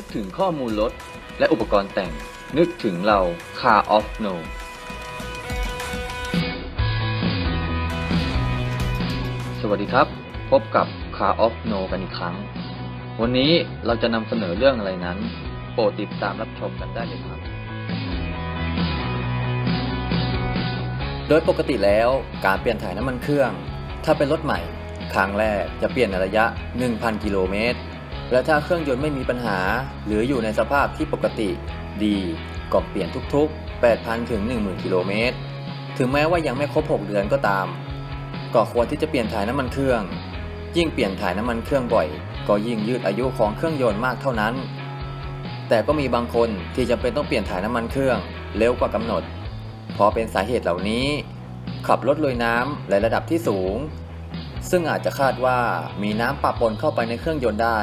นึกถึงข้อมูลรถและอุปกรณ์แต่ง นึกถึงเรา Car of No สวัสดีครับ พบกับ Car of No กันอีกครั้ง วันนี้เราจะนำเสนอเรื่องอะไรนั้น โปรดติดตามรับชมกันได้เลยครับ โดยปกติแล้วการเปลี่ยนถ่ายน้ำมันเครื่อง ถ้าเป็นรถใหม่ ครั้งแรกจะเปลี่ยนในระยะ 1,000 กิโลเมตร และถ้าเครื่องยนต์ไม่มีปัญหา หรืออยู่ในสภาพที่ปกติ ดีก็เปลี่ยนทุกๆ 8,000 ถึง 10,000 กิโลเมตร ถึงแม้ว่ายังไม่ครบ 6 เดือนก็ตาม ก็ควรที่จะเปลี่ยนถ่ายน้ำมันเครื่อง ยิ่งเปลี่ยนถ่ายน้ำมันเครื่องบ่อย ก็ยิ่งยืดอายุของเครื่องยนต์มากเท่านั้น แต่ก็มีบางคนที่จำเป็นต้องเปลี่ยนถ่ายน้ำมันเครื่องเร็วกว่ากำหนด เพราะเป็นสาเหตุเหล่านี้ ขับรถลุยน้ำในระดับที่สูง ซึ่งอาจจะคาดว่ามีน้ำปะปนเข้าไปในเครื่องยนต์ได้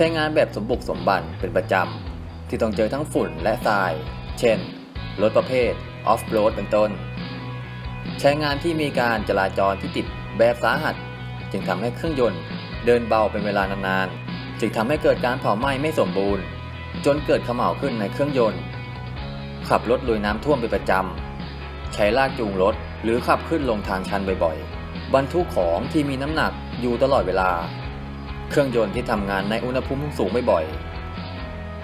ใช้งานแบบสมบุกสมบันเป็นประจำ ที่ต้องเจอทั้งฝุ่นและทราย เช่น รถประเภทออฟโรดเป็นต้น ใช้งานที่มีการจราจรที่ติดแบบสาหัส จึงทำให้เครื่องยนต์เดินเบาเป็นเวลานานๆ จึงทำให้เกิดการเผาไหม้ไม่สมบูรณ์ จนเกิดเขม่าขึ้นในเครื่องยนต์ ขับรถลุยน้ำท่วมเป็นประจำ ใช้ลากจูงรถหรือขับขึ้นลงทางชันบ่อยๆ บรรทุกของที่มีน้ำหนักอยู่ตลอดเวลา เครื่องยนต์ที่ทำงานในอุณหภูมิสูงไม่บ่อย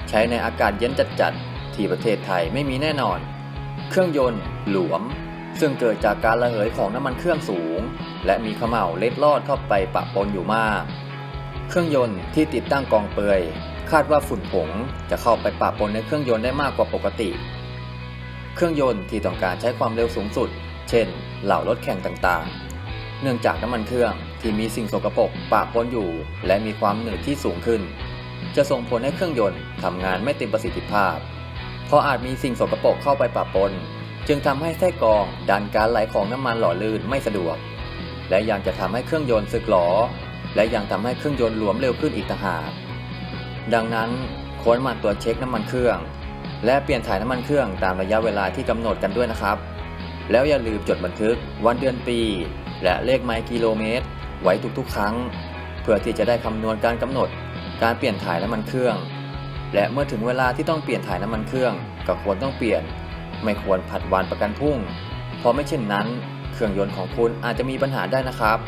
ใช้ในอากาศเย็นจัดๆ ที่ประเทศไทยไม่มีแน่นอน เครื่องยนต์หลวม ซึ่งเกิดจากการระเหยของน้ำมันเครื่องสูง และมีขม่าเล็ดลอดเข้าไปปะปนอยู่มาก เครื่องยนต์ที่ติดตั้งกองเปลือยคาดว่าฝุ่นผงจะเข้าไปปะปนในเครื่องยนต์ได้มากกว่าปกติ เครื่องยนต์ที่ต้องการใช้ความเร็วสูงสุด เช่น เหล่ารถแข่งต่างๆ เนื่องจากน้ำมันเครื่อง ที่มีสิ่งสกปรกปะปนอยู่ และมีความหนืดที่สูงขึ้น จะส่งผลให้เครื่องยนต์ทำงานไม่เต็มประสิทธิภาพ เพราะอาจมีสิ่งสกปรกเข้าไปปะปน จึงทำให้ไส้กรองดันการไหลของน้ำมันหล่อลื่นไม่สะดวก และยังจะทำให้เครื่องยนต์สึกหรอและยังทำให้เครื่องยนต์หลวมเร็วขึ้นอีกต่างหาก ดังนั้นควรหมั่นตรวจเช็คน้ำมันเครื่อง และเปลี่ยนถ่ายน้ำมันเครื่องตามระยะเวลาที่กำหนดกันด้วยนะครับ แล้วอย่าลืมจดบันทึกวันเดือนปี และเลขไมล์กิโลเมตร ไว้ทุกๆ ครั้ง เพื่อที่จะได้คำนวณการกำหนดการเปลี่ยนถ่ายน้ำมันเครื่อง และเมื่อถึงเวลาที่ต้องเปลี่ยนถ่ายน้ำมันเครื่องก็ควรต้องเปลี่ยน ไม่ควรผัดวันประกันพรุ่ง เพราะไม่เช่นนั้น เครื่องยนต์ของคุณอาจจะมีปัญหาได้นะครับ